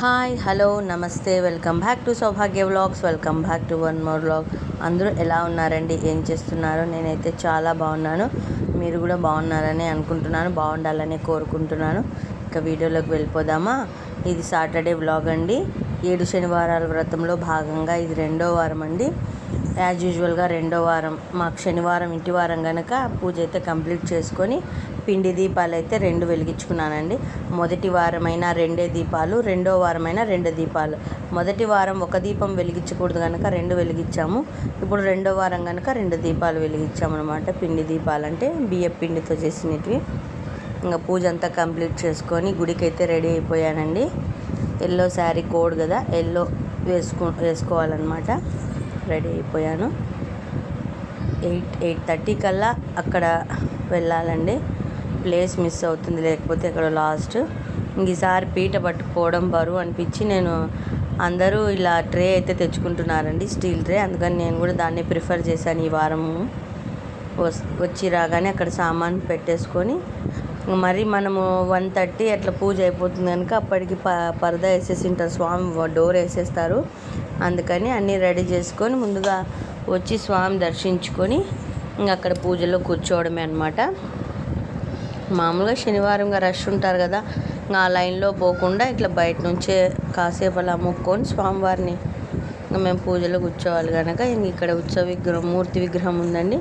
Hi hello నమస్తే welcome back to Soubhagya vlogs welcome back to one more vlog. అందరూ ఎలా ఉన్నారండి? ఏం చేస్తున్నారు? నేనైతే చాలా బాగున్నాను. మీరు కూడా బాగున్నారని అనుకుంటున్నాను బాగుండాలని కోరుకుంటున్నాను. ఇక వీడియోలోకి వెళ్ళిపోదామా? ఇది సాటర్డే వ్లాగ్ అండి. ఏడు శనివారాల వ్రతంలో భాగంగా ఇది రెండో వారం అండి యాజ్ యూజువల్గా రెండో వారం మాకు శనివారం ఇంటి వారం కనుక పూజ అయితే కంప్లీట్ చేసుకొని పిండి దీపాలు అయితే రెండు వెలిగించుకున్నానండి. మొదటి వారమైన రెండే దీపాలు రెండో వారమైన రెండు దీపాలు. మొదటి వారం ఒక దీపం వెలిగించకూడదు కనుక రెండు వెలిగించాము. ఇప్పుడు రెండో వారం కనుక రెండు దీపాలు వెలిగించాము అనమాట పిండి దీపాలు అంటే బియ్య పిండితో చేసినవి ఇంకా పూజ అంతా కంప్లీట్ చేసుకొని గుడికైతే రెడీ అయిపోయానండి. ఎల్లో శారీ కోడ్ కదా ఎల్లో వేసుకో వేసుకోవాలన్నమాట. రెడీ అయిపోయాను. ఎయిట్ ఎయిట్ థర్టీ కల్లా అక్కడ వెళ్ళాలండి. ప్లేస్ మిస్ అవుతుంది లేకపోతే అక్కడ లాస్ట్. ఈసారి పీట పట్టుకోవడం బరువు అనిపించి నేను అందరూ ఇలా ట్రే అయితే తెచ్చుకుంటున్నారండి స్టీల్ ట్రే. అందుకని నేను కూడా దాన్ని ప్రిఫర్ చేశాను ఈ వారము వచ్చి రాగానే అక్కడ సామాన్ పెట్టేసుకొని మరి మనము వన్ థర్టీ అట్లా పూజ అయిపోతుంది కనుక అప్పటికి ప పరద వేసేసి ఉంటారు. స్వామి డోర్ వేసేస్తారు. అందుకని అన్నీ రెడీ చేసుకొని ముందుగా వచ్చి స్వామి దర్శించుకొని ఇంకా అక్కడ పూజలో కూర్చోవడమే అనమాట మామూలుగా శనివారంగా రష్ ఉంటారు కదా ఆ లైన్లో పోకుండా ఇట్లా బయట నుంచే కాసేపు అలా మొక్కొని స్వామివారిని మేము పూజలో కూర్చోవాలి కనుక ఇంక ఇక్కడ ఉత్సవ విగ్రహం మూర్తి విగ్రహం ఉందండి.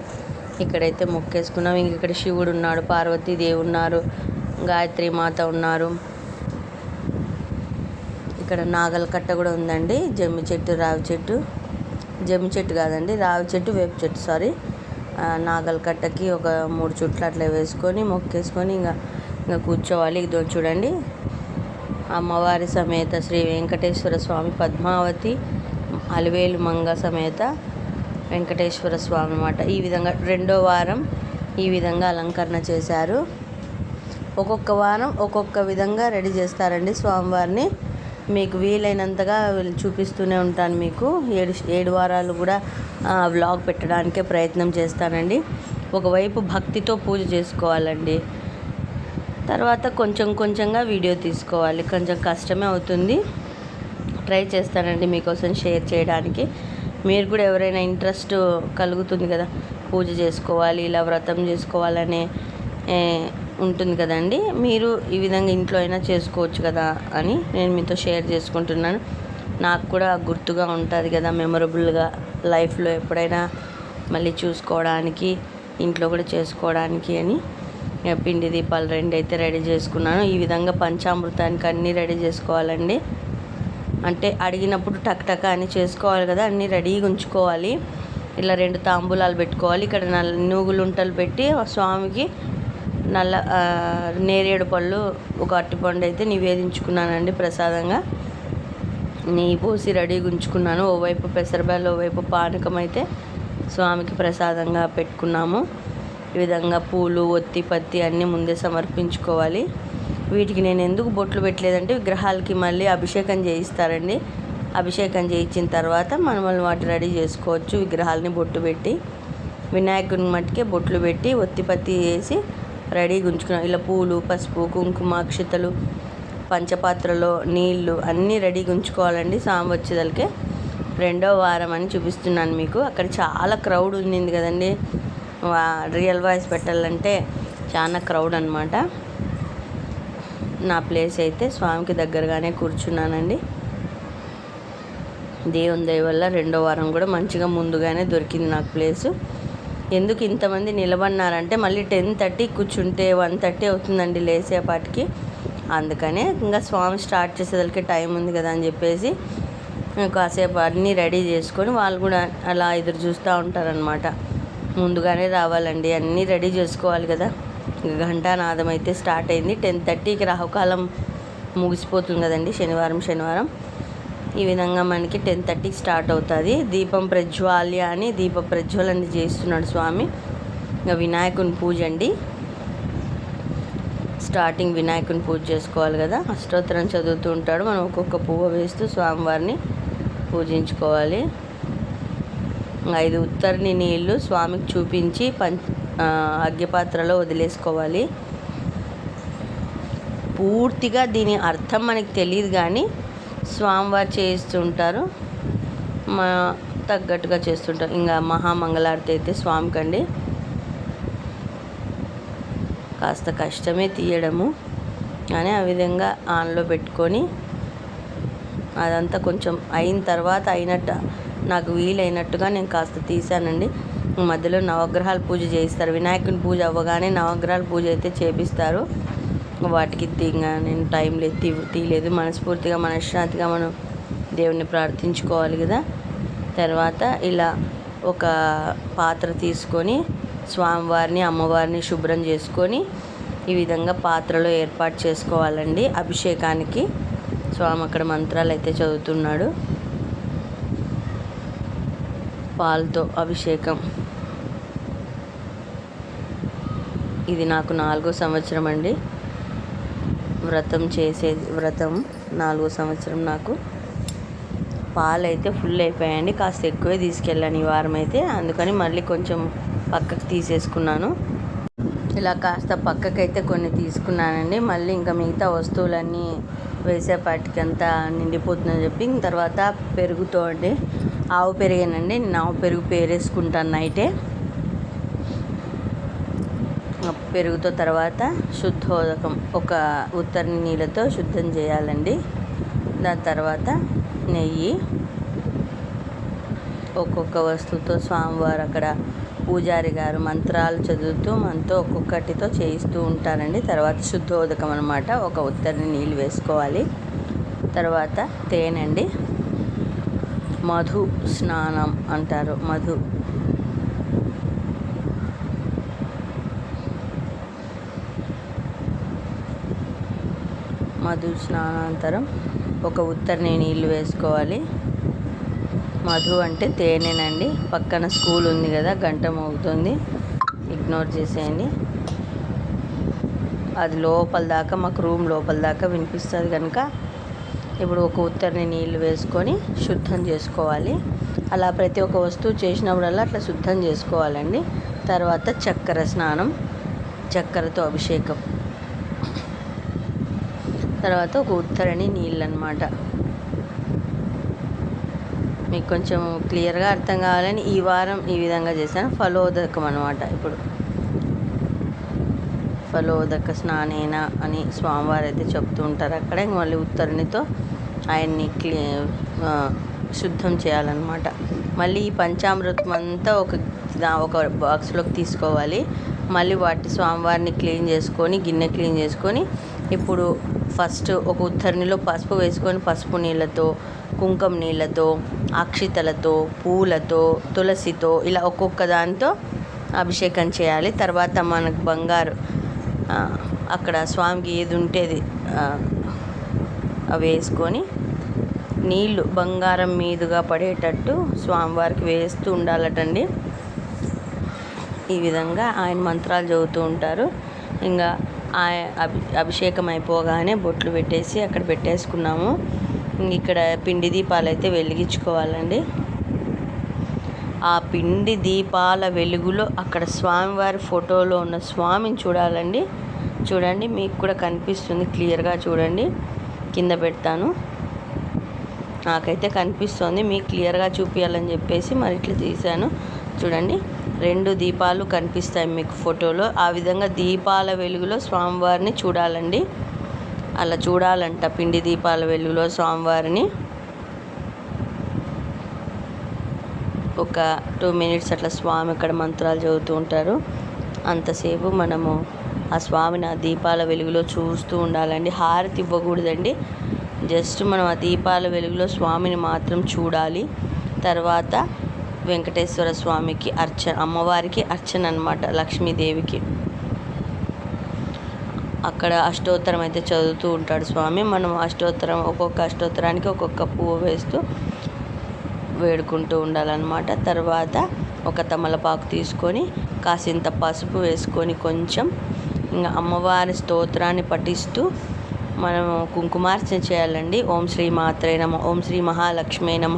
ఇక్కడైతే మొక్కేసుకున్నాం. ఇంక ఇక్కడ శివుడు ఉన్నాడు పార్వతీదేవి ఉన్నారు గాయత్రి మాత ఉన్నారు. ఇక్కడ నాగల కట్ట కూడా ఉందండి. జమ్మి చెట్టు రావి చెట్టు. జమ్మి చెట్టు కాదండి రావి చెట్టు వేప చెట్టు సారీ నాగల కట్టకి ఒక మూడు చుట్లు అట్లా వేసుకొని మొక్కేసుకొని ఇంకా ఇంకా కూర్చోవాలి. ఇదో చూడండి. అమ్మవారి సమేత శ్రీ వెంకటేశ్వర స్వామి పద్మావతి అలివేలు మంగ సమేత వెంకటేశ్వర స్వామి అన్నమాట. ఈ విధంగా రెండో వారం ఈ విధంగా అలంకరణ చేశారు. ఒక్కొక్క వారం ఒక్కొక్క విధంగా రెడీ చేస్తారండి స్వామివారిని. మీకు వీలైనంతగా చూపిస్తూనే ఉంటాను మీకు. ఏడు ఏడు వారాలు కూడా వ్లాగ్ పెట్టడానికే ప్రయత్నం చేస్తానండి. ఒకవైపు భక్తితో పూజ చేసుకోవాలండి. తర్వాత కొంచెం కొంచెంగా వీడియో తీసుకోవాలి. కొంచెం కష్టమే అవుతుంది. ట్రై చేస్తానండి మీకోసం షేర్ చేయడానికి. మీరు కూడా ఎవరైనా ఇంట్రెస్ట్ కలుగుతుంది కదా పూజ చేసుకోవాలి ఇలా వ్రతం చేసుకోవాలనే ఉంటుంది కదండి. మీరు ఈ విధంగా ఇంట్లో అయినా చేసుకోవచ్చు కదా అని నేను మీతో షేర్ చేసుకుంటున్నాను. నాకు కూడా గుర్తుగా ఉంటుంది కదా మెమొరబుల్గా లైఫ్లో ఎప్పుడైనా మళ్ళీ చూసుకోవడానికి ఇంట్లో కూడా చేసుకోవడానికి అని. పిండి దీపాలు రెండు అయితే రెడీ చేసుకున్నాను. ఈ విధంగా పంచామృతానికి అన్నీ రెడీ చేసుకోవాలండి. అంటే అడిగినప్పుడు టక్ టక్ అని చేసుకోవాలి కదా అన్నీ రెడీగా ఉంచుకోవాలి. ఇలా రెండు తాంబూలాలు పెట్టుకోవాలి. ఇక్కడ నల్ల నూగులు పెట్టి స్వామికి నల్ల నేరేడు పళ్ళు ఒక అరటిపండు అయితే నివేదించుకున్నానండి ప్రసాదంగా. నెయ్యి పోసి రెడీగా ఉంచుకున్నాను ఓవైపు పెసరబాలు ఓవైపు పానకం అయితే స్వామికి ప్రసాదంగా పెట్టుకున్నాము. ఈ విధంగా పూలు ఒత్తి పత్తి అన్నీ ముందే సమర్పించుకోవాలి. వీటికి నేను ఎందుకు బొట్లు పెట్టలేదంటే విగ్రహాలకి మళ్ళీ అభిషేకం చేయిస్తారండి. అభిషేకం చేయించిన తర్వాత మనం వాటి రెడీ చేసుకోవచ్చు. విగ్రహాలని బొట్టు పెట్టి వినాయకుని మట్టుకే బొట్లు పెట్టి ఒత్తిపత్తి చేసి రెడీ గుంజుకున్నాం. ఇలా పూలు పసుపు కుంకుమ అక్షతలు పంచపాత్రలో నీళ్ళు అన్నీ రెడీ గుంజుకోవాలండి సాంబ వచ్చేదలకే రెండో వారం అని చూపిస్తున్నాను మీకు. అక్కడ చాలా క్రౌడ్ ఉంది కదండి. రియల్ వాయిస్ పెట్టాలంటే చాలా క్రౌడ్ అనమాట నా ప్లేస్ అయితే స్వామికి దగ్గరగానే కూర్చున్నానండి. దేవుని దయ వల్ల రెండో వారం కూడా మంచిగా ముందుగానే దొరికింది నాకు ప్లేసు. ఎందుకు ఇంతమంది నిలబడినారంటే మళ్ళీ టెన్ థర్టీ కూర్చుంటే వన్ థర్టీ అవుతుందండి లేసేపాటికి. అందుకనే ఇంకా స్వామి స్టార్ట్ చేసేదానికి టైం ఉంది కదా అని చెప్పేసి కాసేపు అన్నీ రెడీ చేసుకొని వాళ్ళు కూడా అలా ఎదురు చూస్తూ ఉంటారనమాట ముందుగానే రావాలండి అన్నీ రెడీ చేసుకోవాలి కదా. ఘంటానాదం అయితే స్టార్ట్ అయింది. టెన్ థర్టీకి రాహుకాలం ముగిసిపోతుంది కదండి శనివారం శనివారం. ఈ విధంగా మనకి టెన్ థర్టీకి స్టార్ట్ అవుతుంది. దీపం ప్రజ్వాల్య అని దీప ప్రజ్వలన చేస్తున్నాడు స్వామి. ఇంకా వినాయకుని పూజ అండి. స్టార్టింగ్ వినాయకుని పూజ చేసుకోవాలి కదా. అష్టోత్తరం చదువుతూ ఉంటాడు. మనం ఒక్కొక్క పువ్వు వేస్తూ స్వామివారిని పూజించుకోవాలి. ఐదు ఉత్తర్ని నీళ్ళు స్వామికి చూపించి పంచ అగ్గిపాత్రలో వదిలేసుకోవాలి. పూర్తిగా దీని అర్థం మనకి తెలియదు కానీ స్వామివారు చేయిస్తుంటారు మా తగ్గట్టుగా చేస్తుంటారు. ఇంకా మహామంగళారతి అయితే స్వామికండి. కాస్త కష్టమే తీయడము. కానీ ఆ విధంగా ఆన్లో పెట్టుకొని అదంతా కొంచెం అయిన తర్వాత అయినట్టు నాకు వీలైనట్టుగా నేను కాస్త తీసానండి మధ్యలో నవగ్రహాల పూజ చేయిస్తారు. వినాయకుని పూజ అవ్వగానే నవగ్రహాల పూజ అయితే చేపిస్తారు. వాటికి ఇంకా నేను టైం లేదు తీ తీయలేదు. మనస్ఫూర్తిగా మనశ్శాంతిగా మనం దేవుణ్ణి ప్రార్థించుకోవాలి కదా. తర్వాత ఇలా ఒక పాత్ర తీసుకొని స్వామివారిని అమ్మవారిని శుభ్రం చేసుకొని ఈ విధంగా పాత్రలో ఏర్పాటు చేసుకోవాలండి. అభిషేకానికి స్వామి అక్కడ మంత్రాలు అయితే చదువుతున్నాడు. పాలతో అభిషేకం. ఇది నాకు నాలుగో సంవత్సరం అండి. వ్రతం చేసేది వ్రతం నాలుగో సంవత్సరం నాకు. పాలు అయితే ఫుల్ అయిపోయాయండి. కాస్త ఎక్కువే తీసుకెళ్ళాను ఈ వారం అయితే. అందుకని మళ్ళీ కొంచెం పక్కకు తీసేసుకున్నాను. ఇలా కాస్త పక్కకైతే కొన్ని తీసుకున్నానండి. మళ్ళీ ఇంకా మిగతా వస్తువులన్నీ వేసేపాటికంతా నిండిపోతుందని చెప్పి తర్వాత పెరుగుతో అండి. ఆవు పెరిగానండి. నేను ఆవు పెరుగు పేరేసుకుంటాను నైటే. పెరుగుతో తర్వాత శుద్ధోదకం. ఒక ఉత్తర నీళ్ళతో శుద్ధం చేయాలండి. దాని తర్వాత నెయ్యి ఒక్కొక్క వస్తువుతో స్వామివారు అక్కడ పూజారి గారు మంత్రాలు చదువుతూ మనతో ఒక్కొక్కటితో చేయిస్తూ ఉంటారండి. తర్వాత శుద్ధోదకం అనమాట ఒక ఉత్తరని నీళ్ళు వేసుకోవాలి. తర్వాత తేనండి మధు స్నానం అంటారు. మధు. మధు స్నానాంతరం ఒక ఉత్తరని నీళ్ళు వేసుకోవాలి. మధు అంటే తేనెనండి. పక్కన స్కూల్ ఉంది కదా గంట మోగుతుంది. ఇగ్నోర్ చేసేయండి. అది లోపల దాకా మాకు రూమ్ లోపల దాకా వినిపిస్తుంది కనుక ఇప్పుడు ఒక ఉత్తరని నీళ్ళు వేసుకొని శుద్ధం చేసుకోవాలి. అలా ప్రతి ఒక్క వస్తువు చేసినప్పుడల్లా అట్లా శుద్ధం చేసుకోవాలండి. తర్వాత చక్కెర స్నానం చక్కెరతో అభిషేకం. తర్వాత ఒక ఉత్తరణి నీళ్ళు అనమాట మీకు కొంచెం క్లియర్గా అర్థం కావాలని ఈ వారం ఈ విధంగా చేశాను. ఫలోదకం అనమాట ఇప్పుడు. ఫలోదక స్నానేనా అని స్వామివారు అయితే చెప్తూ ఉంటారు అక్కడ. మళ్ళీ ఉత్తరణితో ఆయన్ని క్లీ శుద్ధం చేయాలన్నమాట. మళ్ళీ ఈ పంచామృతం అంతా ఒక ఒక బాక్స్లోకి తీసుకోవాలి. మళ్ళీ వాటి స్వామివారిని క్లీన్ చేసుకొని గిన్నె క్లీన్ చేసుకొని ఇప్పుడు ఫస్ట్ ఒక ఉత్తర్నిలో పసుపు వేసుకొని పసుపు నీళ్ళతో కుంకుమ నీళ్ళతో అక్షితలతో పూలతో తులసితో ఇలా ఒక్కొక్క దాంతో అభిషేకం చేయాలి. తర్వాత మనకు బంగారు అక్కడ స్వామికి ఏది ఉంటేది అవి వేసుకొని నీళ్ళు బంగారం మీదుగా పడేటట్టు స్వామివారికి వేస్తూ ఉండాలటండి. ఈ విధంగా ఆయన మంత్రాలు చదువుతూ ఉంటారు. ఇంకా అభిషేకం అయిపోగానే బొట్లు పెట్టేసి అక్కడ పెట్టేసుకున్నాము. ఇక్కడ పిండి దీపాలు అయితే వెలిగించుకోవాలండి. ఆ పిండి దీపాల వెలుగులో అక్కడ స్వామివారి ఫోటోలో ఉన్న స్వామిని చూడాలండి. చూడండి మీకు కూడా కనిపిస్తుంది క్లియర్గా చూడండి. కింద పెడతాను. నాకైతే కనిపిస్తుంది మీకు క్లియర్గా చూపించాలని చెప్పేసి మరి ఇట్లా తీశాను. చూడండి. రెండు దీపాలు కనిపిస్తాయి మీకు ఫోటోలో. ఆ విధంగా దీపాల వెలుగులో స్వామివారిని చూడాలండి. అలా చూడాలంట పిండి దీపాల వెలుగులో స్వామివారిని. ఒక టూ మినిట్స్ అట్లా స్వామి ఇక్కడ మంత్రాలు చదువుతూ ఉంటారు. అంతసేపు మనము ఆ స్వామిని ఆ దీపాల వెలుగులో చూస్తూ ఉండాలండి. హారతి ఇవ్వకూడదండి. జస్ట్ మనం ఆ దీపాల వెలుగులో స్వామిని మాత్రం చూడాలి. తర్వాత వెంకటేశ్వర స్వామికి అర్చన అమ్మవారికి అర్చన అనమాట లక్ష్మీదేవికి. అక్కడ అష్టోత్తరం అయితే చదువుతూ ఉంటాడు స్వామి. మనం అష్టోత్తరం ఒక్కొక్క అష్టోత్తరానికి ఒక్కొక్క పువ్వు వేస్తూ వేడుకుంటూ ఉండాలన్నమాట. తర్వాత ఒక తమలపాకు తీసుకొని కాసింత పసుపు వేసుకొని కొంచెం ఇంకా అమ్మవారి స్తోత్రాన్ని పఠిస్తూ మనము కుంకుమార్చన చేయాలండి. ఓం శ్రీ మాత్రే నమ ఓం శ్రీ మహాలక్ష్మే నమ.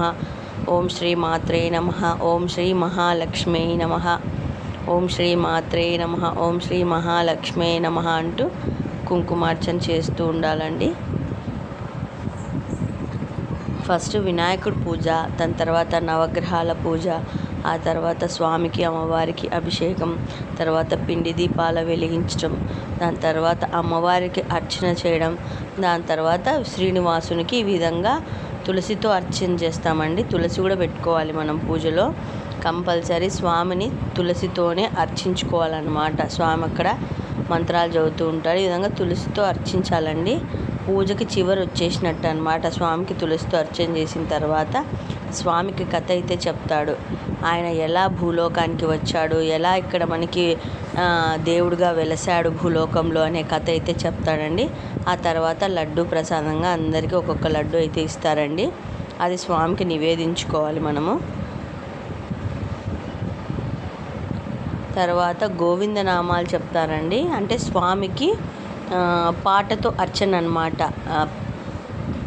ఓం శ్రీ మాత్రే నమ. ఓం శ్రీ మహాలక్ష్మే నమ. ఓం శ్రీ మాత్రే నమ. ఓం శ్రీ మహాలక్ష్మే నమ అంటూ కుంకుమార్చన చేస్తూ ఉండాలండి. ఫస్ట్ వినాయకుడి పూజ దాని తర్వాత నవగ్రహాల పూజ ఆ తర్వాత స్వామికి అమ్మవారికి అభిషేకం తర్వాత పిండి దీపాల వెలిగించడం దాని తర్వాత అమ్మవారికి అర్చన చేయడం దాని తర్వాత శ్రీనివాసునికి ఈ విధంగా తులసితో అర్చన చేస్తామండి. తులసి కూడా పెట్టుకోవాలి మనం పూజలో. కంపల్సరీ స్వామిని తులసితోనే అర్చించుకోవాలన్నమాట. స్వామి అక్కడ మంత్రాలు చదువుతూ ఉంటాడు. ఈ విధంగా తులసితో అర్చించాలండి. పూజకి చివరి వచ్చేసినట్టు అనమాట స్వామికి తులసితో అర్చన చేసిన తర్వాత స్వామికి కథ అయితే చెప్తాడు. ఆయన ఎలా భూలోకానికి వచ్చాడు ఎలా ఇక్కడ మనకి దేవుడిగా వెలసాడు భూలోకంలో అనే కథ అయితే చెప్తాడండి. ఆ తర్వాత లడ్డు ప్రసాదంగా అందరికీ ఒక్కొక్క లడ్డు అయితే ఇస్తారండి. అది స్వామికి నివేదించుకోవాలి మనము. తర్వాత గోవిందనామాలు చెప్తారండి. అంటే స్వామికి పాటతో అర్చన అనమాట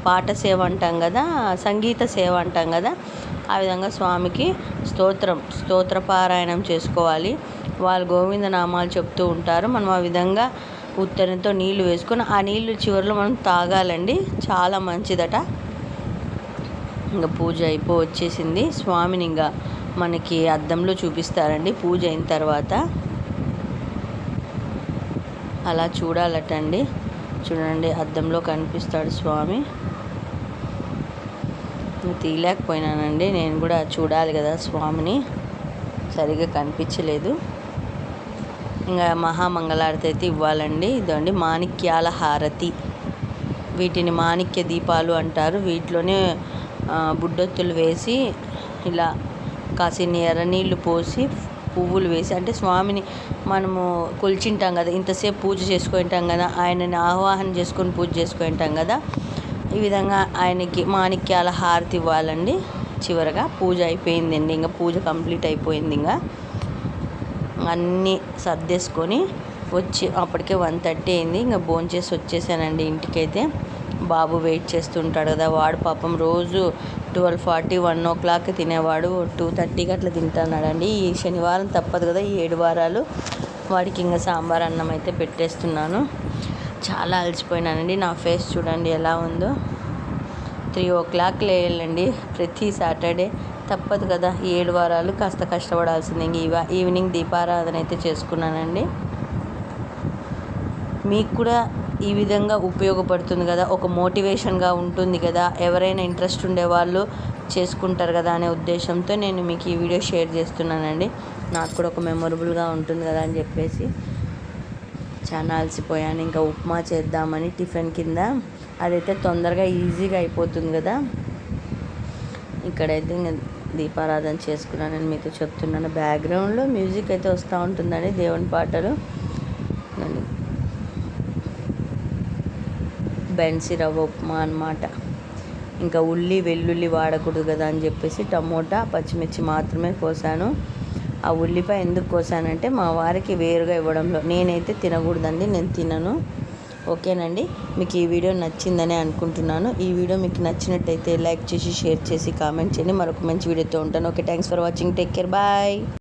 పాట సేవ అంటాం కదా సంగీత సేవ అంటాం కదా ఆ విధంగా స్వామికి స్తోత్రం స్తోత్రపారాయణం చేసుకోవాలి. వాళ్ళు గోవింద నామాలు చెప్తూ ఉంటారు. మనం ఆ విధంగా ఉత్తరంతో నీళ్ళు వేసుకొని ఆ నీళ్ళు చివరిలో మనం తాగాలండి. చాలా మంచిదట. ఇంకా పూజ అయిపో వచ్చేసింది. స్వామిని ఇంకా మనకి అద్దంలో చూపిస్తారండి. పూజ అయిన తర్వాత అలా చూడాలటండి. చూడండి అద్దంలో కనిపిస్తాడు స్వామి. తీయలేకపోయినానండి. నేను కూడా చూడాలి కదా స్వామిని. సరిగ్గా కనిపించలేదు. ఇంకా మహామంగళారతి అయితే ఇవ్వాలండి. ఇదండి మాణిక్యాల హారతి. వీటిని మాణిక్య దీపాలు అంటారు. వీటిలోనే బుడ్డొత్తులు వేసి ఇలా కాసిన్ని ఎర్ర నీళ్ళు పోసి పువ్వులు వేసి అంటే స్వామిని మనము కొలిచింటాం కదా ఇంతసేపు పూజ చేసుకుంటాం కదా ఆయనని ఆహ్వాహనం చేసుకొని పూజ చేసుకుంటాం కదా ఈ విధంగా ఆయనకి మాణిక్యాల హారతి ఇవ్వాలండి. చివరగా పూజ అయిపోయిందండి. ఇంకా పూజ కంప్లీట్ అయిపోయింది ఇంకా. అన్నీ సర్దేసుకొని వచ్చి అప్పటికే వన్ థర్టీ అయింది. ఇంకా భోంచేసి వచ్చేసానండి ఇంటికైతే. బాబు వెయిట్ చేస్తుంటాడు కదా. వాడు పాపం రోజు twelve forty one o'clock తినేవాడు. టూ థర్టీకి అట్లా తింటున్నాడండి. ఈ శనివారం తప్పదు కదా. ఈ ఏడు వారాలు వాడికి ఇంకా సాంబార్ అన్నం అయితే పెట్టేస్తున్నాను. చాలా అలసిపోయినానండి. నా ఫేస్ చూడండి ఎలా ఉందో. త్రీ ఓ క్లాక్ లేయాలండి. ప్రతి సాటర్డే. తప్పదు కదా ఏడు వారాలు కాస్త కష్టపడాల్సిందే. ఇంక ఈవినింగ్ దీపారాధన అయితే చేసుకున్నానండి. మీకు కూడా ఈ విధంగా ఉపయోగపడుతుంది కదా ఒక మోటివేషన్గా ఉంటుంది కదా ఎవరైనా ఇంట్రెస్ట్ ఉండే వాళ్ళు చేసుకుంటారు కదా అనే ఉద్దేశంతో నేను మీకు ఈ వీడియో షేర్ చేస్తున్నానండి. నాకు కూడా ఒక మెమొరబుల్గా ఉంటుంది కదా అని చెప్పేసి. చాలా అలసిపోయాను. ఇంకా ఉప్మా చేద్దామని టిఫిన్ కింద. అదైతే తొందరగా ఈజీగా అయిపోతుంది కదా. ఇక్కడైతే ఇంకా దీపారాధన చేసుకున్నానని మీతో చెప్తున్నాను బ్యాక్గ్రౌండ్లో మ్యూజిక్ అయితే వస్తూ ఉంటుందండి దేవుని పాటలు. బెన్సీ రవ్వ ఉప్మా అనమాట ఇంకా ఉల్లి వెల్లుల్లి వాడకూడదు కదా అని చెప్పేసి టమోటా పచ్చిమిర్చి మాత్రమే కోసాను. ఆ ఉల్లిపాయ ఎందుకు కోసానంటే మా వారికి వేరుగా ఇవ్వడంలో నేనైతే తినకూడదండి నేను తినను. ఓకేనండి? మీకు ఈ వీడియో నచ్చిందని అనుకుంటున్నాను. ఈ వీడియో మీకు నచ్చినట్టయితే లైక్ చేసి షేర్ చేసి కామెంట్ చేయండి. మరొక మంచి వీడియోతో ఉంటాను. Okay thanks for watching. Take care. Bye.